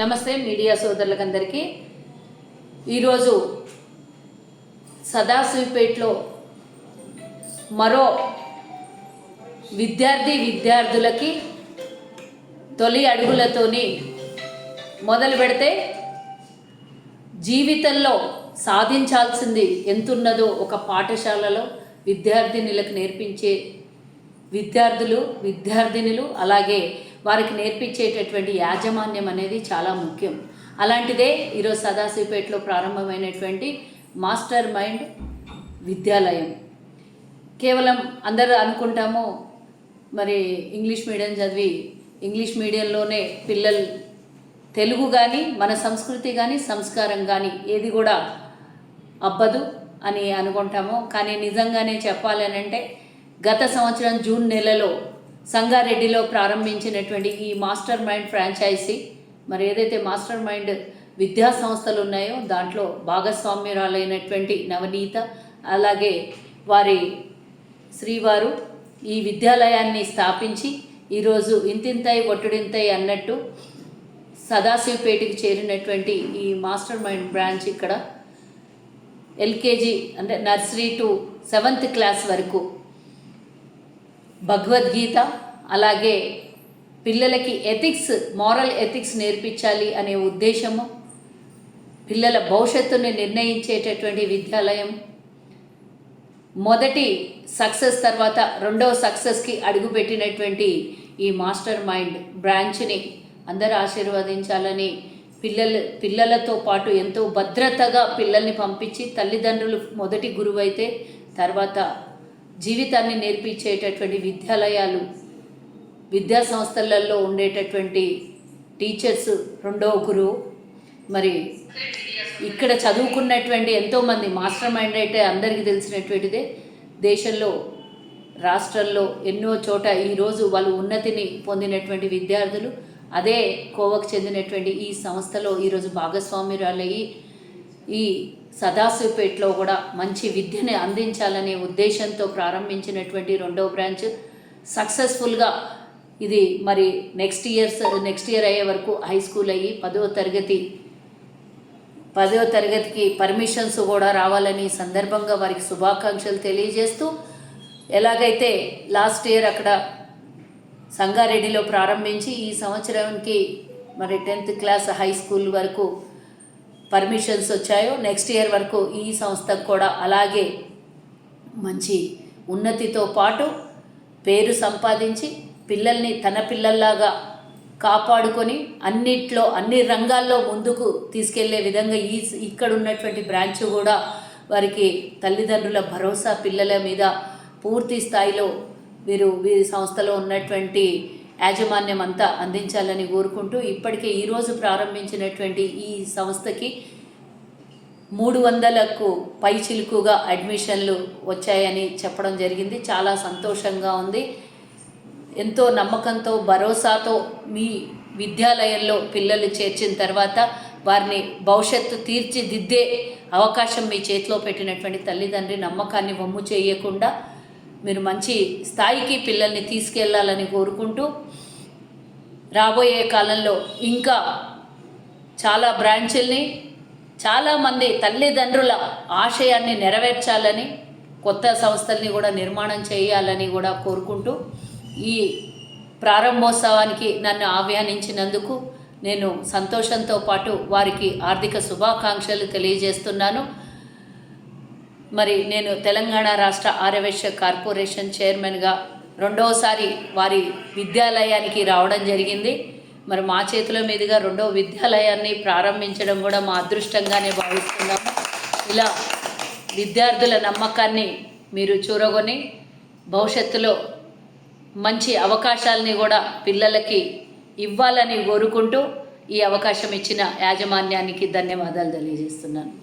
నమస్తే మీడియా సోదరులకందరికీ. ఈరోజు సదాశివపేటలో మరో విద్యార్థి విద్యార్థులకి తొలి అడుగులతోని మొదలు పెడితే జీవితంలో సాధించాల్సింది ఎంతున్నదో ఒక పాఠశాలలో విద్యార్థినులకు నేర్పించే విద్యార్థులు విద్యార్థినులు అలాగే వారికి నేర్పించేటటువంటి యాజమాన్యం అనేది చాలా ముఖ్యం. అలాంటిదే ఈరోజు సదాశివపేటలో ప్రారంభమైనటువంటి మాస్టర్ మైండ్ విద్యాలయం. కేవలం అందరూ అనుకుంటాము మరి ఇంగ్లీష్ మీడియం చదివి ఇంగ్లీష్ మీడియంలోనే పిల్లలు తెలుగు కానీ మన సంస్కృతి కానీ సంస్కారం కానీ ఏది కూడా అబ్బదు అని అనుకుంటాము. కానీ నిజంగానే చెప్పాలని అంటే గత సంవత్సరం జూన్ నెలలో సంగారెడ్డిలో ప్రారంభించినటువంటి ఈ మాస్టర్ మైండ్ ఫ్రాంచైజీ మరి ఏదైతే మాస్టర్ మైండ్ విద్యా సంస్థలు ఉన్నాయో దాంట్లో భాగస్వామ్యురాలైనటువంటి నవనీత అలాగే వారి శ్రీవారు ఈ విద్యాలయాన్ని స్థాపించి ఈరోజు ఇంతింతై ఒట్టుడింతై అన్నట్టు సదాశివపేటకి చేరినటువంటి ఈ మాస్టర్ మైండ్ బ్రాంచ్ ఇక్కడ ఎల్కేజీ అంటే నర్సరీ టు సెవెంత్ క్లాస్ వరకు భగవద్గీత అలాగే పిల్లలకి ఎథిక్స్ మారల్ ఎథిక్స్ నేర్పించాలి అనే ఉద్దేశము పిల్లల భవిష్యత్తుని నిర్ణయించేటటువంటి విద్యాలయం. మొదటి సక్సెస్ తర్వాత రెండవ సక్సెస్కి అడుగుపెట్టినటువంటి ఈ మాస్టర్ మైండ్ బ్రాంచ్ని అందరూ ఆశీర్వదించాలని పిల్లలు పిల్లలతో పాటు ఎంతో భద్రతగా పిల్లల్ని పంపించి తల్లిదండ్రులు మొదటి గురువైతే తర్వాత జీవితాన్ని నేర్పించేటటువంటి విద్యాలయాలు విద్యా సంస్థలలో ఉండేటటువంటి టీచర్స్ రెండవ గురువు. మరి ఇక్కడ చదువుకున్నటువంటి ఎంతోమంది మాస్టర్ మైండ్ అయితే అందరికీ తెలిసినటువంటిదే. దేశంలో రాష్ట్రంలో ఎన్నో చోట ఈరోజు వాళ్ళు ఉన్నతిని పొందినటువంటి విద్యార్థులు. అదే కోవకు చెందినటువంటి ఈ సంస్థలో ఈరోజు భాగస్వామ్యురాలయ్యి ఈ సదాశివపేటలో కూడా మంచి విద్యని అందించాలనే ఉద్దేశంతో ప్రారంభించినటువంటి రెండవ బ్రాంచ్ సక్సెస్ఫుల్గా ఇది మరి నెక్స్ట్ ఇయర్స్ నెక్స్ట్ ఇయర్ అయ్యే వరకు హై స్కూల్ అయ్యి పదవ తరగతి పదో తరగతికి పర్మిషన్స్ కూడా రావాలని సందర్భంగా వారికి శుభాకాంక్షలు తెలియజేస్తూ ఎలాగైతే లాస్ట్ ఇయర్ అక్కడ సంగారెడ్డిలో ప్రారంభించి ఈ సంవత్సరానికి మరి టెన్త్ క్లాస్ హై స్కూల్ వరకు పర్మిషన్స్ వచ్చాయో నెక్స్ట్ ఇయర్ వరకు ఈ సంస్థకు కూడా అలాగే మంచి ఉన్నతితో పాటు పేరు సంపాదించి పిల్లల్ని తన పిల్లల్లాగా కాపాడుకొని అన్నిట్లో అన్ని రంగాల్లో ముందుకు తీసుకెళ్ళే విధంగా ఈ ఇక్కడ ఉన్నటువంటి బ్రాంచ్ కూడా వారికి తల్లిదండ్రుల భరోసా పిల్లల మీద పూర్తి స్థాయిలో వీరు వీరి సంస్థలో ఉన్నటువంటి యాజమాన్యం అంతా అందించాలని కోరుకుంటూ ఇప్పటికే ఈరోజు ప్రారంభించినటువంటి ఈ సంస్థకి మూడు వందలకు పై చిలుకుగా అడ్మిషన్లు వచ్చాయని చెప్పడం జరిగింది. చాలా సంతోషంగా ఉంది. ఎంతో నమ్మకంతో భరోసాతో మీ విద్యాలయంలో పిల్లలు చేర్చిన తర్వాత వారిని భవిష్యత్తు తీర్చిదిద్దే అవకాశం మీ చేతిలో పెట్టినటువంటి తల్లిదండ్రి నమ్మకాన్ని వమ్ము చేయకుండా మీరు మంచి స్థాయికి పిల్లల్ని తీసుకెళ్ళాలని కోరుకుంటూ రాబోయే కాలంలో ఇంకా చాలా బ్రాంచుల్ని చాలామంది తల్లిదండ్రుల ఆశయాన్ని నెరవేర్చాలని కొత్త సంస్థల్ని కూడా నిర్మాణం చేయాలని కూడా కోరుకుంటూ ఈ ప్రారంభోత్సవానికి నన్ను ఆహ్వానించినందుకు నేను సంతోషంతో పాటు వారికి ఆర్థిక శుభాకాంక్షలు తెలియజేస్తున్నాను. మరి నేను తెలంగాణ రాష్ట్ర ఆర్యవేశ్య కార్పొరేషన్ చైర్మన్గా రెండవసారి వారి విద్యాలయానికి రావడం జరిగింది. మరి మా చేతుల మీదుగా రెండవ విద్యాలయాన్ని ప్రారంభించడం కూడా మా అదృష్టంగానే భావిస్తున్నాము. ఇలా విద్యార్థుల నమ్మకాన్ని మీరు చూరగొని భవిష్యత్తులో మంచి అవకాశాలని కూడా పిల్లలకి ఇవ్వాలని కోరుకుంటూ ఈ అవకాశం ఇచ్చిన యాజమాన్యానికి ధన్యవాదాలు తెలియజేస్తున్నాను.